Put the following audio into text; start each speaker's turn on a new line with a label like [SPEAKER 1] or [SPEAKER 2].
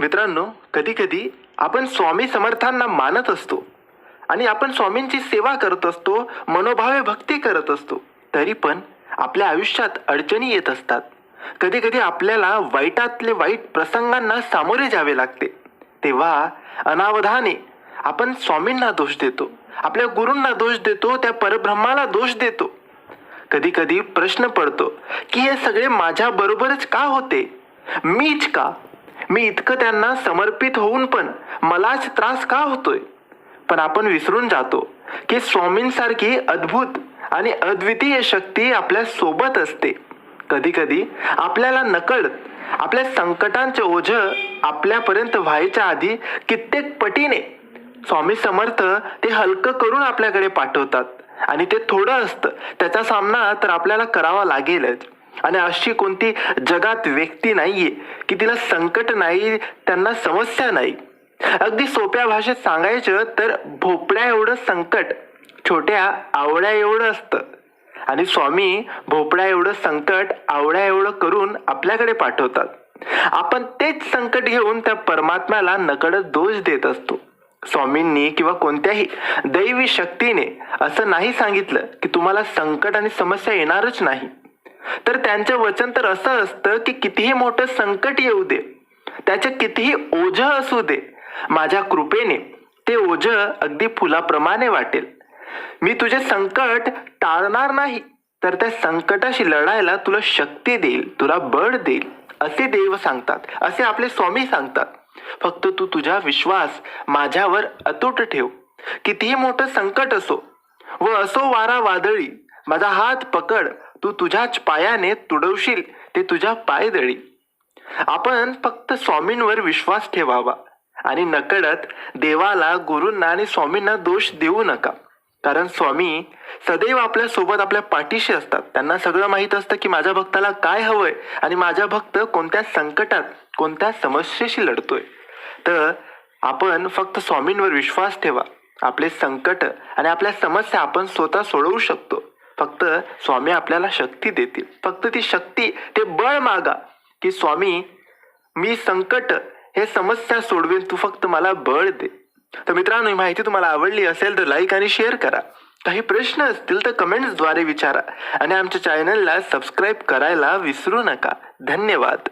[SPEAKER 1] मित्रांनो कधी कधी आपण स्वामी समर्थांना मानत असतो आणि आपण स्वामींची सेवा करत असतो मनोभावे भक्ती करत असतो तरी पण आपल्या आयुष्यात अडचणी येत असतात. कधी कधी आपल्याला वाईटातले वाईट प्रसंगांना सामोरे जावे लागते. तेव्हा अनावधाने आपण स्वामींना दोष देतो आपल्या गुरूंना दोष देतो त्या परब्रह्माला दोष देतो. कधी कधी प्रश्न पडतो की हे सगळे माझ्या बरोबरच का होते? मीच का? मी इतकं त्यांना समर्पित होऊन पण मलाच त्रास का होतोय? पण आपण विसरून जातो की स्वामींसारखी अद्भुत आणि अद्वितीय शक्ती आपल्यासोबत असते. कधी कधी आपल्याला नकळत आपल्या संकटांचे ओझ आपल्यापर्यंत व्हायच्या आधी कित्येक पटीने स्वामी समर्थ ते हलकं करून आपल्याकडे पाठवतात आणि ते थोडं असतं. त्याचा सामना तर आपल्याला करावा लागेलच. आणि अशी कोणती जगात व्यक्ती नाहीये की तिला संकट नाही त्यांना समस्या नाही. अगदी सोप्या भाषेत सांगायचं तर भोपळ्या एवढं संकट छोट्या आवळ्या एवढं असतं. आणि स्वामी भोपळ्या एवढं संकट आवळ्या एवढं करून आपल्याकडे पाठवतात. आपण तेच संकट घेऊन त्या परमात्म्याला नकडत दोष देत असतो. स्वामींनी किंवा कोणत्याही दैवी शक्तीने असं नाही सांगितलं की तुम्हाला संकट आणि समस्या येणारच नाही. तर त्यांचं वचन तर असं असतं की कितीही मोठं संकट येऊ दे त्याचे कितीही ओझ असू दे माझ्या कृपेने ते ओझ अगदी फुलाप्रमाणे वाटेल. मी तुझे संकट टाळणार नाही तर त्या संकटाशी लढायला तुला शक्ती देईल तुला बळ देईल असे देव सांगतात असे आपले स्वामी सांगतात. फक्त तू तुझा विश्वास माझ्यावर अतूट ठेव. कितीही मोठं संकट असो व असो वारा वादळी माझा हात पकड तू तुझ्याच पायाने तुडवशील ते तुझ्या पायदळी आपण फक्त स्वामींवर विश्वास ठेवावा आणि नकळत देवाला गुरूंना आणि स्वामींना दोष देऊ नका. कारण स्वामी सदैव आपल्यासोबत आपल्या पाठीशी असतात. त्यांना सगळं माहीत असतं की माझ्या भक्ताला काय हवंय आणि माझा भक्त कोणत्या संकटात कोणत्या समस्येशी लढतोय. तर आपण फक्त स्वामींवर विश्वास ठेवा. आपले संकट आणि आपल्या समस्या आपण स्वतः सोडवू शकतो. फक्त स्वामी आपल्याला शक्ती देतील. फक्त ती शक्ती ते बळ मागा की स्वामी मी संकट हे समस्या सोडवेन तू फक्त मला बळ दे. तर मित्रांनो ही माहिती तुम्हाला आवडली असेल तर लाईक आणि शेअर करा. काही प्रश्न असतील तर कमेंट्सद्वारे विचारा. आणि आमच्या चॅनलला सबस्क्राईब करायला विसरू नका. धन्यवाद.